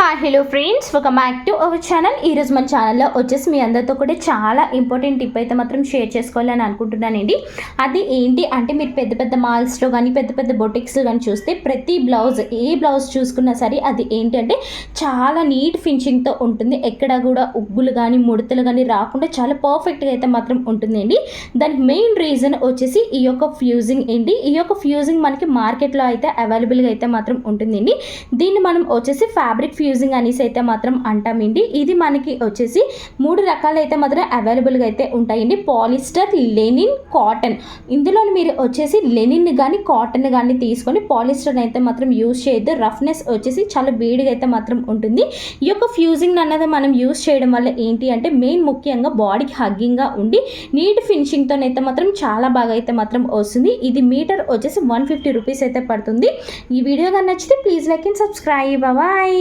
Hi hello friends ఒక back to our channel ఈరోజు మన ఛానల్లో వచ్చేసి మీ అందరితో కూడా చాలా ఇంపార్టెంట్ టిప్ అయితే మాత్రం షేర్ చేసుకోవాలని అనుకుంటున్నానండి. అది ఏంటి అంటే మీరు పెద్ద పెద్ద మాల్స్లో కానీ పెద్ద పెద్ద బొటిక్స్లో కానీ చూస్తే ప్రతి బ్లౌజ్ ఏ బ్లౌజ్ చూసుకున్నా సరే అది ఏంటి అంటే చాలా నీట్ ఫినిషింగ్తో ఉంటుంది. ఎక్కడ కూడా ఉగ్గులు కానీ ముడతలు కానీ రాకుండా చాలా పర్ఫెక్ట్గా అయితే మాత్రం ఉంటుందండి. దానికి మెయిన్ రీజన్ వచ్చేసి ఈ యొక్క ఫ్యూజింగ్ ఏంటి? ఈ యొక్క ఫ్యూజింగ్ మనకి మార్కెట్లో అయితే అవైలబుల్గా అయితే మాత్రం ఉంటుందండి. దీన్ని మనం వచ్చేసి ఫ్యాబ్రిక్ ఫ్యూజింగ్ అనేసి అయితే మాత్రం అంటామండి. ఇది మనకి వచ్చేసి మూడు రకాలు అయితే మాత్రం అవైలబుల్గా అయితే ఉంటాయండి. పాలిస్టర్ లెనిన్ కాటన్ ఇందులో మీరు వచ్చేసి లెనిన్ కానీ కాటన్ కానీ తీసుకొని పాలిస్టర్ అయితే మాత్రం యూజ్ చేయొద్దు. రఫ్నెస్ వచ్చేసి చాలా వేడిగా అయితే మాత్రం ఉంటుంది. ఈ యొక్క ఫ్యూజింగ్ అన్నది మనం యూజ్ చేయడం వల్ల ఏంటి అంటే మెయిన్ ముఖ్యంగా బాడీకి హగ్గింగ్గా ఉండి నీట్ ఫినిషింగ్తో అయితే మాత్రం చాలా బాగా అయితే మాత్రం వస్తుంది. ఇది మీటర్ వచ్చేసి వన్ ఫిఫ్టీ రూపీస్ అయితే పడుతుంది. ఈ వీడియో కానీ నచ్చితే please like and subscribe bye